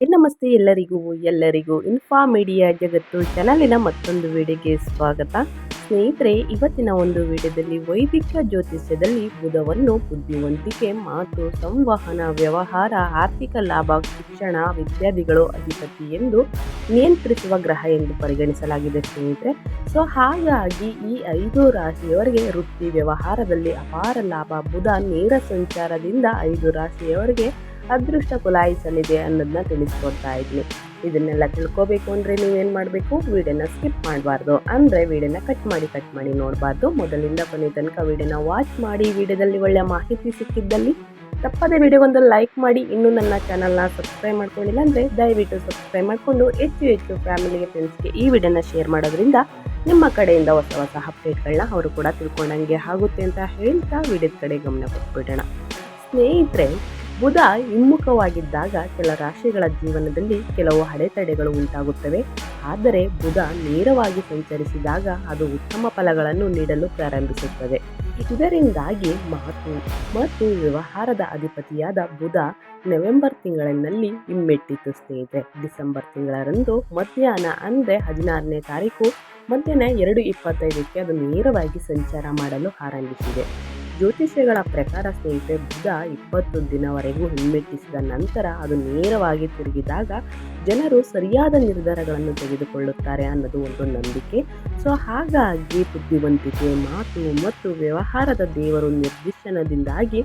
ನಮಸ್ತೆ ಎಲ್ಲರಿಗೂ ಎಲ್ಲರಿಗೂ ಇನ್ಫಾ ಮೀಡಿಯಾ ಜಗತ್ತು ಚಾನಲಿನ ಮತ್ತೊಂದು ವಿಡಿಯೋಗೆ ಸ್ವಾಗತ. ಸ್ನೇಹಿತರೆ, ಇವತ್ತಿನ ಒಂದು ವಿಡಿಯೋದಲ್ಲಿ ವೈದಿಕ ಜ್ಯೋತಿಷ್ಯದಲ್ಲಿ ಬುಧವನ್ನು ಬುದ್ಧಿವಂತಿಕೆ, ಮಾತು, ಸಂವಹನ, ವ್ಯವಹಾರ, ಆರ್ಥಿಕ ಲಾಭ, ಶಿಕ್ಷಣ ಇತ್ಯಾದಿಗಳು ಅಧಿಪತಿ ಎಂದು ನಿಯಂತ್ರಿಸುವ ಗ್ರಹ ಎಂದು ಪರಿಗಣಿಸಲಾಗಿದೆ ಸ್ನೇಹಿತರೆ. ಸೊ ಹಾಗಾಗಿ ಈ ಐದು ರಾಶಿಯವರಿಗೆ ವೃತ್ತಿ ವ್ಯವಹಾರದಲ್ಲಿ ಅಪಾರ ಲಾಭ, ಬುಧ ನೇರ ಸಂಚಾರದಿಂದ ಐದು ರಾಶಿಯವರಿಗೆ ಅದೃಷ್ಟ ಕುಲಾಯಿಸಲಿದೆ ಅನ್ನೋದನ್ನ ತಿಳಿಸ್ಕೊಡ್ತಾ ಇದ್ದೀನಿ ಇದನ್ನೆಲ್ಲ ತಿಳ್ಕೊಬೇಕು ಅಂದರೆ ನೀವೇನು ಮಾಡಬೇಕು? ವಿಡಿಯೋನ ಸ್ಕಿಪ್ ಮಾಡಬಾರ್ದು. ಅಂದರೆ ವಿಡಿಯೋನ ಕಟ್ ಮಾಡಿ ಕಟ್ ಮಾಡಿ ನೋಡಬಾರ್ದು. ಮೊದಲಿಂದ ಕೊನೆ ತನಕ ವಿಡಿಯೋನ ವಾಚ್ ಮಾಡಿ, ವಿಡಿಯೋದಲ್ಲಿ ಒಳ್ಳೆಯ ಮಾಹಿತಿ ಸಿಕ್ಕಿದ್ದಲ್ಲಿ ತಪ್ಪದೇ ವಿಡಿಯೋಗೊಂದು ಲೈಕ್ ಮಾಡಿ. ಇನ್ನೂ ನನ್ನ ಚಾನಲ್ನ ಸಬ್ಸ್ಕ್ರೈಬ್ ಮಾಡ್ಕೊಂಡಿಲ್ಲ ಅಂದರೆ ದಯವಿಟ್ಟು ಸಬ್ಸ್ಕ್ರೈಬ್ ಮಾಡಿಕೊಂಡು ಹೆಚ್ಚು ಹೆಚ್ಚು ಫ್ಯಾಮಿಲಿಗೆ ಫ್ರೆಂಡ್ಸ್ಗೆ ಈ ವಿಡಿಯೋನ ಶೇರ್ ಮಾಡೋದ್ರಿಂದ ನಿಮ್ಮ ಕಡೆಯಿಂದ ಹೊಸ ಹೊಸ ಅಪ್ಡೇಟ್ಗಳನ್ನ ಅವರು ಕೂಡ ತಿಳ್ಕೊಂಡಂಗೆ ಆಗುತ್ತೆ ಅಂತ ಹೇಳ್ತಾ ವಿಡಿಯೋದ ಕಡೆ ಗಮನ ಕೊಟ್ಬಿಡೋಣ. ಸ್ನೇಹಿತರೆ ಬುಧ ಹಿಮ್ಮುಖವಾಗಿದ್ದಾಗ ಕೆಲ ರಾಶಿಗಳ ಜೀವನದಲ್ಲಿ ಕೆಲವು ಅಡೆತಡೆಗಳು ಉಂಟಾಗುತ್ತವೆ. ಆದರೆ ಬುಧ ನೇರವಾಗಿ ಸಂಚರಿಸಿದಾಗ ಅದು ಉತ್ತಮ ಫಲಗಳನ್ನು ನೀಡಲು ಪ್ರಾರಂಭಿಸುತ್ತದೆ. ಇದರಿಂದಾಗಿ ಮಾತು ಮತ್ತು ವ್ಯವಹಾರದ ಅಧಿಪತಿಯಾದ ಬುಧ ನವೆಂಬರ್ ತಿಂಗಳಿನಲ್ಲಿ ಹಿಮ್ಮೆಟ್ಟಿತು ಸ್ನೇಹಿತರೆ. ಡಿಸೆಂಬರ್ ತಿಂಗಳರಂದು ಮಧ್ಯಾಹ್ನ ಅಂದರೆ ಹದಿನಾರನೇ ತಾರೀಕು, ಮಧ್ಯಾಹ್ನ ಎರಡು ಇಪ್ಪತ್ತೈದಕ್ಕೆ ಅದು ನೇರವಾಗಿ ಸಂಚಾರ ಮಾಡಲು ಆರಂಭಿಸಿದೆ. ಜ್ಯೋತಿಷ್ಯಗಳ ಪ್ರಕಾರ ಸ್ನೇಹಿತರೆ, ಬುಧ ಇಪ್ಪತ್ತು ದಿನವರೆಗೂ ಹಿಮ್ಮೆಟ್ಟಿಸಿದ ನಂತರ ಅದು ನೇರವಾಗಿ ತಿರುಗಿದಾಗ ಜನರು ಸರಿಯಾದ ನಿರ್ಧಾರಗಳನ್ನು ತೆಗೆದುಕೊಳ್ಳುತ್ತಾರೆ ಅನ್ನೋದು ಒಂದು ನಂಬಿಕೆ. ಸೊ ಹಾಗಾಗಿ ಬುದ್ಧಿವಂತಿಕೆ, ಮಾತು ಮತ್ತು ವ್ಯವಹಾರದ ದೇವರು ನಿರ್ದೇಶನದಿಂದಾಗಿ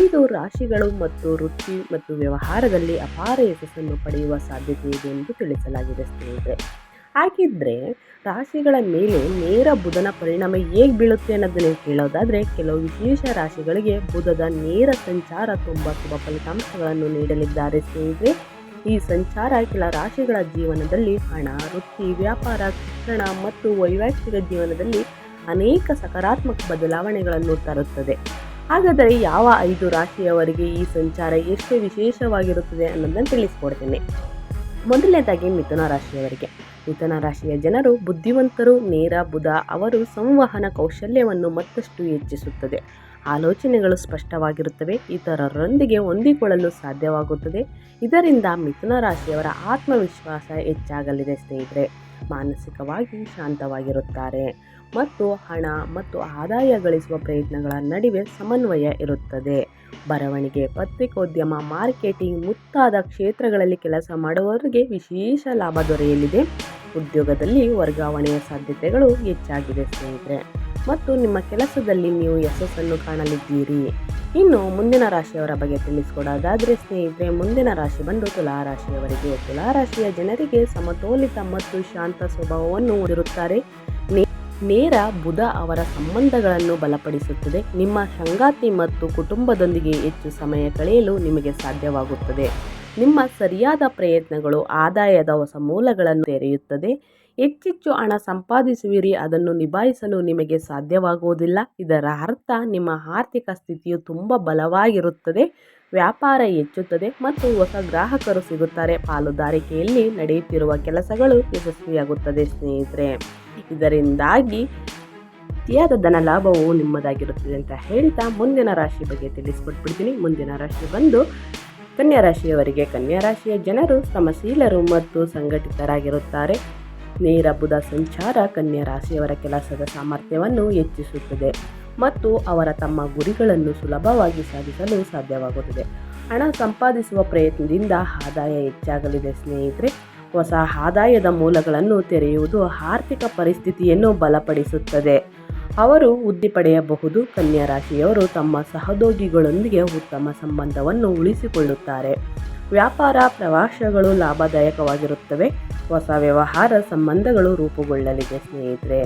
ಐದು ರಾಶಿಗಳು ಮತ್ತು ವೃತ್ತಿ ಮತ್ತು ವ್ಯವಹಾರದಲ್ಲಿ ಅಪಾರ ಯಶಸ್ಸನ್ನು ಪಡೆಯುವ ಸಾಧ್ಯತೆ ಇದೆ ಎಂದು ತಿಳಿಸಲಾಗಿದೆ ಸ್ನೇಹಿತರೆ. ಹಾಗಿದ್ರೆ ರಾಶಿಗಳ ಮೇಲೆ ನೇರ ಬುಧನ ಪರಿಣಾಮ ಹೇಗೆ ಬೀಳುತ್ತೆ ಅನ್ನೋದನ್ನ ಕೇಳೋದಾದರೆ ಕೆಲವು ವಿಶೇಷ ರಾಶಿಗಳಿಗೆ ಬುಧದ ನೇರ ಸಂಚಾರ ತುಂಬ ಶುಭ ಫಲಿತಾಂಶಗಳನ್ನು ನೀಡಲಿದ್ದಾರೆ ಸ್ನೇಹಿತರೆ. ಈ ಸಂಚಾರ ಕೆಲ ರಾಶಿಗಳ ಜೀವನದಲ್ಲಿ ಹಣ, ವೃತ್ತಿ, ವ್ಯಾಪಾರ, ಶಿಕ್ಷಣ ಮತ್ತು ವೈವಾಹಿಕ ಜೀವನದಲ್ಲಿ ಅನೇಕ ಸಕಾರಾತ್ಮಕ ಬದಲಾವಣೆಗಳನ್ನು ತರುತ್ತದೆ. ಹಾಗಾದರೆ ಯಾವ ಐದು ರಾಶಿಯವರಿಗೆ ಈ ಸಂಚಾರ ಎಷ್ಟು ವಿಶೇಷವಾಗಿರುತ್ತದೆ ಅನ್ನೋದನ್ನು ತಿಳಿಸ್ಕೊಡ್ತೇನೆ. ಮೊದಲನೇದಾಗಿ ಮಿಥುನ ರಾಶಿಯವರಿಗೆ. ಮಿಥುನ ರಾಶಿಯ ಜನರು ಬುದ್ಧಿವಂತರು, ನೇರ, ಬುಧ ಅವರು ಸಂವಹನ ಕೌಶಲ್ಯವನ್ನು ಮತ್ತಷ್ಟು ಹೆಚ್ಚಿಸುತ್ತದೆ. ಆಲೋಚನೆಗಳು ಸ್ಪಷ್ಟವಾಗಿರುತ್ತವೆ, ಇತರರೊಂದಿಗೆ ಹೊಂದಿಕೊಳ್ಳಲು ಸಾಧ್ಯವಾಗುತ್ತದೆ. ಇದರಿಂದ ಮಿಥುನ ರಾಶಿಯವರ ಆತ್ಮವಿಶ್ವಾಸ ಹೆಚ್ಚಾಗಲಿದೆ ಸ್ನೇಹಿತರೆ. ಮಾನಸಿಕವಾಗಿ ಶಾಂತವಾಗಿರುತ್ತಾರೆ ಮತ್ತು ಹಣ ಮತ್ತು ಆದಾಯ ಗಳಿಸುವ ಪ್ರಯತ್ನಗಳ ನಡುವೆ ಸಮನ್ವಯ ಇರುತ್ತದೆ. ಬರವಣಿಗೆ, ಪತ್ರಿಕೋದ್ಯಮ, ಮಾರ್ಕೆಟಿಂಗ್ ಮುಂತಾದ ಕ್ಷೇತ್ರಗಳಲ್ಲಿ ಕೆಲಸ ಮಾಡುವವರಿಗೆ ವಿಶೇಷ ಲಾಭ ದೊರೆಯಲಿದೆ. ಉದ್ಯೋಗದಲ್ಲಿ ವರ್ಗಾವಣೆಯ ಸಾಧ್ಯತೆಗಳು ಹೆಚ್ಚಾಗಿದೆ ಸ್ನೇಹಿತರೆ. ಮತ್ತು ನಿಮ್ಮ ಕೆಲಸದಲ್ಲಿ ನೀವು ಯಶಸ್ಸನ್ನು ಕಾಣಲಿದ್ದೀರಿ. ಇನ್ನು ಮುಂದಿನ ರಾಶಿಯವರ ಬಗ್ಗೆ ತಿಳಿಸಿಕೊಡೋದಾದರೆ ಸ್ನೇಹಿತರೆ, ಮುಂದಿನ ರಾಶಿ ಬಂದು ತುಲಾರಾಶಿಯವರಿಗೆ ತುಲಾರಾಶಿಯ ಜನರಿಗೆ ಸಮತೋಲಿತ ಮತ್ತು ಶಾಂತ ಸ್ವಭಾವವನ್ನು ಹೊಂದಿರುತ್ತಾರೆ. ನೇರ ಬುಧ ಅವರ ಸಂಬಂಧಗಳನ್ನು ಬಲಪಡಿಸುತ್ತದೆ. ನಿಮ್ಮ ಸಂಗಾತಿ ಮತ್ತು ಕುಟುಂಬದೊಂದಿಗೆ ಹೆಚ್ಚು ಸಮಯ ಕಳೆಯಲು ನಿಮಗೆ ಸಾಧ್ಯವಾಗುತ್ತದೆ. ನಿಮ್ಮ ಸರಿಯಾದ ಪ್ರಯತ್ನಗಳು, ಆದಾಯದ ಹೊಸ ಮೂಲಗಳನ್ನು ತೆರೆಯುತ್ತದೆ. ಹೆಚ್ಚೆಚ್ಚು ಹಣ ಸಂಪಾದಿಸುವಿರಿ, ಅದನ್ನು ನಿಭಾಯಿಸಲು ನಿಮಗೆ ಸಾಧ್ಯವಾಗುವುದಿಲ್ಲ. ಇದರ ಅರ್ಥ, ನಿಮ್ಮ ಆರ್ಥಿಕ ಸ್ಥಿತಿಯು ತುಂಬ ಬಲವಾಗಿರುತ್ತದೆ, ವ್ಯಾಪಾರ ಹೆಚ್ಚುತ್ತದೆ ಮತ್ತು ಹೊಸ ಗ್ರಾಹಕರು ಸಿಗುತ್ತಾರೆ. ಪಾಲುದಾರಿಕೆಯಲ್ಲಿ ನಡೆಯುತ್ತಿರುವ ಕೆಲಸಗಳು ಯಶಸ್ವಿಯಾಗುತ್ತದೆ, ಸ್ನೇಹಿತರೆ. ಇದರಿಂದಾಗಿ ಅತಿಯಾದ ಧನ ಲಾಭವು ನಿಮ್ಮದಾಗಿರುತ್ತದೆ ಅಂತ ಹೇಳ್ತಾ ಮುಂದಿನ ರಾಶಿ ಬಗ್ಗೆ ತಿಳಿಸ್ಕೊಟ್ಬಿಡ್ತೀನಿ. ಮುಂದಿನ ರಾಶಿ ಬಂದು ಕನ್ಯಾ ರಾಶಿಯವರಿಗೆ ಕನ್ಯಾ ರಾಶಿಯ ಜನರು ಸಮಶೀಲರು ಮತ್ತು ಸಂಘಟಿತರಾಗಿರುತ್ತಾರೆ. ನೇರ ಬುಧ ಸಂಚಾರ ಕನ್ಯಾ ರಾಶಿಯವರ ಕೆಲಸದ ಸಾಮರ್ಥ್ಯವನ್ನು ಹೆಚ್ಚಿಸುತ್ತದೆ ಮತ್ತು ಅವರ ತಮ್ಮ ಗುರಿಗಳನ್ನು ಸುಲಭವಾಗಿ ಸಾಧಿಸಲು ಸಾಧ್ಯವಾಗುತ್ತದೆ. ಹಣ ಸಂಪಾದಿಸುವ ಪ್ರಯತ್ನದಿಂದ ಆದಾಯ ಹೆಚ್ಚಾಗಲಿದೆ ಸ್ನೇಹಿತರೆ. ಹೊಸ ಆದಾಯದ ಮೂಲಗಳನ್ನು ತೆರೆಯುವುದು ಆರ್ಥಿಕ ಪರಿಸ್ಥಿತಿಯನ್ನು ಬಲಪಡಿಸುತ್ತದೆ. ಅವರು ಹುದ್ದೆ ಪಡೆಯಬಹುದು. ಕನ್ಯಾ ರಾಶಿಯವರು ತಮ್ಮ ಸಹೋದ್ಯೋಗಿಗಳೊಂದಿಗೆ ಉತ್ತಮ ಸಂಬಂಧವನ್ನು ಉಳಿಸಿಕೊಳ್ಳುತ್ತಾರೆ. ವ್ಯಾಪಾರ ಪ್ರವಾಸಗಳು ಲಾಭದಾಯಕವಾಗಿರುತ್ತವೆ. ಹೊಸ ವ್ಯವಹಾರ ಸಂಬಂಧಗಳು ರೂಪುಗೊಳ್ಳಲಿದೆ ಸ್ನೇಹಿತರೆ.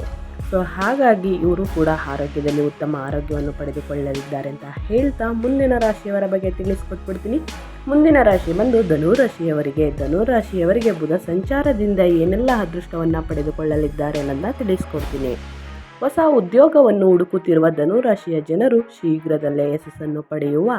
ಸೊ, ಹಾಗಾಗಿ ಇವರು ಕೂಡ ಆರೋಗ್ಯದಲ್ಲಿ ಉತ್ತಮ ಆರೋಗ್ಯವನ್ನು ಪಡೆದುಕೊಳ್ಳಲಿದ್ದಾರೆ ಅಂತ ಹೇಳ್ತಾ ಮುಂದಿನ ರಾಶಿಯವರ ಬಗ್ಗೆ ತಿಳಿಸ್ಕೊಟ್ಬಿಡ್ತೀನಿ. ಮುಂದಿನ ರಾಶಿ ಬಂದು ಧನುರಾಶಿಯವರಿಗೆ. ಧನುರಾಶಿಯವರಿಗೆ ಬುಧ ಸಂಚಾರದಿಂದ ಏನೆಲ್ಲ ಅದೃಷ್ಟವನ್ನು ಪಡೆದುಕೊಳ್ಳಲಿದ್ದಾರೆ ಅನ್ನೋದನ್ನ ತಿಳಿಸ್ಕೊಡ್ತೀನಿ. ಹೊಸ ಉದ್ಯೋಗವನ್ನು ಹುಡುಕುತ್ತಿರುವ ಧನುರಾಶಿಯ ಜನರು ಶೀಘ್ರದಲ್ಲೇ ಯಶಸ್ಸನ್ನು ಪಡೆಯುವ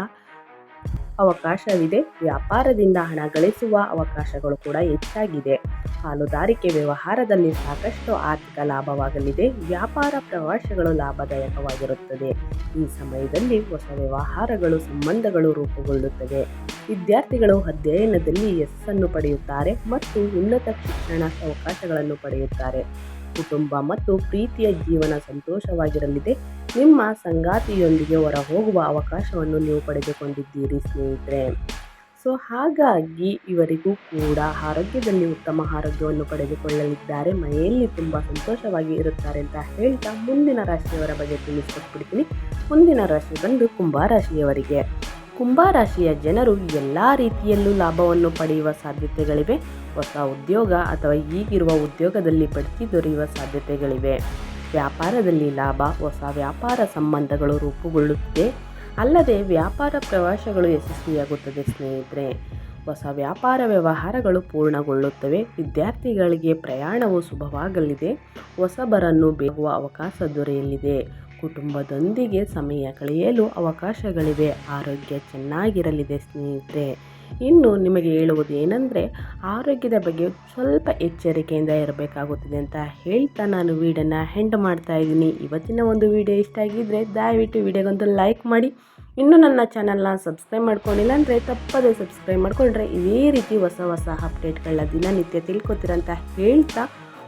ಅವಕಾಶವಿದೆ. ವ್ಯಾಪಾರದಿಂದ ಹಣ ಗಳಿಸುವ ಅವಕಾಶಗಳು ಕೂಡ ಹೆಚ್ಚಾಗಿದೆ. ಪಾಲುದಾರಿಕೆ ವ್ಯವಹಾರದಲ್ಲಿ ಸಾಕಷ್ಟು ಆರ್ಥಿಕ ಲಾಭವಾಗಲಿದೆ. ವ್ಯಾಪಾರ ಪ್ರವಾಸಗಳು ಲಾಭದಾಯಕವಾಗಿರುತ್ತದೆ. ಈ ಸಮಯದಲ್ಲಿ ಹೊಸ ವ್ಯವಹಾರಗಳು, ಸಂಬಂಧಗಳು ರೂಪುಗೊಳ್ಳುತ್ತವೆ. ವಿದ್ಯಾರ್ಥಿಗಳು ಅಧ್ಯಯನದಲ್ಲಿ ಯಶಸ್ಸನ್ನು ಪಡೆಯುತ್ತಾರೆ ಮತ್ತು ಉನ್ನತ ಶಿಕ್ಷಣ ಅವಕಾಶಗಳನ್ನು ಪಡೆಯುತ್ತಾರೆ. ಕುಟುಂಬ ಮತ್ತು ಪ್ರೀತಿಯ ಜೀವನ ಸಂತೋಷವಾಗಿರಲಿದೆ. ನಿಮ್ಮ ಸಂಗಾತಿಯೊಂದಿಗೆ ಹೊರ ಹೋಗುವ ಅವಕಾಶವನ್ನು ನೀವು ಪಡೆದುಕೊಂಡಿದ್ದೀರಿ ಸ್ನೇಹಿತರೆ. ಸೊ, ಹಾಗಾಗಿ ಇವರಿಗೂ ಕೂಡ ಆರೋಗ್ಯದಲ್ಲಿ ಉತ್ತಮ ಆರೋಗ್ಯವನ್ನು ಪಡೆದುಕೊಳ್ಳಲಿದ್ದಾರೆ. ಮನೆಯಲ್ಲಿ ತುಂಬ ಸಂತೋಷವಾಗಿ ಇರುತ್ತಾರೆ ಅಂತ ಹೇಳ್ತಾ ಮುಂದಿನ ರಾಶಿಯವರ ಬಗ್ಗೆ ತಿಳಿಸ್ಕೊಟ್ಬಿಡ್ತೀನಿ. ಮುಂದಿನ ರಾಶಿ ಬಂದು ಕುಂಭರಾಶಿಯವರಿಗೆ ಕುಂಭರಾಶಿಯ ಜನರು ಎಲ್ಲ ರೀತಿಯಲ್ಲೂ ಲಾಭವನ್ನು ಪಡೆಯುವ ಸಾಧ್ಯತೆಗಳಿವೆ. ಹೊಸ ಉದ್ಯೋಗ ಅಥವಾ ಈಗಿರುವ ಉದ್ಯೋಗದಲ್ಲಿ ಬಡ್ತಿ ದೊರೆಯುವ ಸಾಧ್ಯತೆಗಳಿವೆ. ವ್ಯಾಪಾರದಲ್ಲಿ ಲಾಭ, ಹೊಸ ವ್ಯಾಪಾರ ಸಂಬಂಧಗಳು ರೂಪುಗೊಳ್ಳುತ್ತದೆ. ಅಲ್ಲದೆ ವ್ಯಾಪಾರ ಪ್ರವಾಸಗಳು ಯಶಸ್ವಿಯಾಗುತ್ತದೆ ಸ್ನೇಹಿತರೆ. ಹೊಸ ವ್ಯಾಪಾರ ವ್ಯವಹಾರಗಳು ಪೂರ್ಣಗೊಳ್ಳುತ್ತವೆ. ವಿದ್ಯಾರ್ಥಿಗಳಿಗೆ ಪ್ರಯಾಣವು ಶುಭವಾಗಲಿದೆ. ಹೊಸಬರನ್ನು ಬೇಗುವ ಅವಕಾಶ ದೊರೆಯಲಿದೆ. ಕುಟುಂಬದೊಂದಿಗೆ ಸಮಯ ಕಳೆಯಲು ಅವಕಾಶಗಳಿವೆ. ಆರೋಗ್ಯ ಚೆನ್ನಾಗಿರಲಿದೆ ಸ್ನೇಹಿತರೆ. ಇನ್ನು ನಿಮಗೆ ಹೇಳುವುದು ಏನಂದರೆ, ಆರೋಗ್ಯದ ಬಗ್ಗೆ ಸ್ವಲ್ಪ ಎಚ್ಚರಿಕೆಯಿಂದ ಇರಬೇಕಾಗುತ್ತದೆ ಅಂತ ಹೇಳ್ತಾ ನಾನು ವೀಡಿಯೋನ ಹೆಂಡ್ ಮಾಡ್ತಾ ಇದ್ದೀನಿ. ಇವತ್ತಿನ ಒಂದು ವಿಡಿಯೋ ಇಷ್ಟ ಆಗಿದ್ದರೆ ದಯವಿಟ್ಟು ವಿಡಿಯೋಗೊಂದು ಲೈಕ್ ಮಾಡಿ. ಇನ್ನೂ ನನ್ನ ಚಾನಲ್ನ ಸಬ್ಸ್ಕ್ರೈಬ್ ಮಾಡ್ಕೊಂಡಿಲ್ಲ ಅಂದರೆ ತಪ್ಪದೇ ಸಬ್ಸ್ಕ್ರೈಬ್ ಮಾಡಿಕೊಂಡ್ರೆ ಇದೇ ರೀತಿ ಹೊಸ ಹೊಸ ಅಪ್ಡೇಟ್ಗಳನ್ನ ದಿನನಿತ್ಯ ತಿಳ್ಕೊತೀರಂತ ಹೇಳ್ತಾ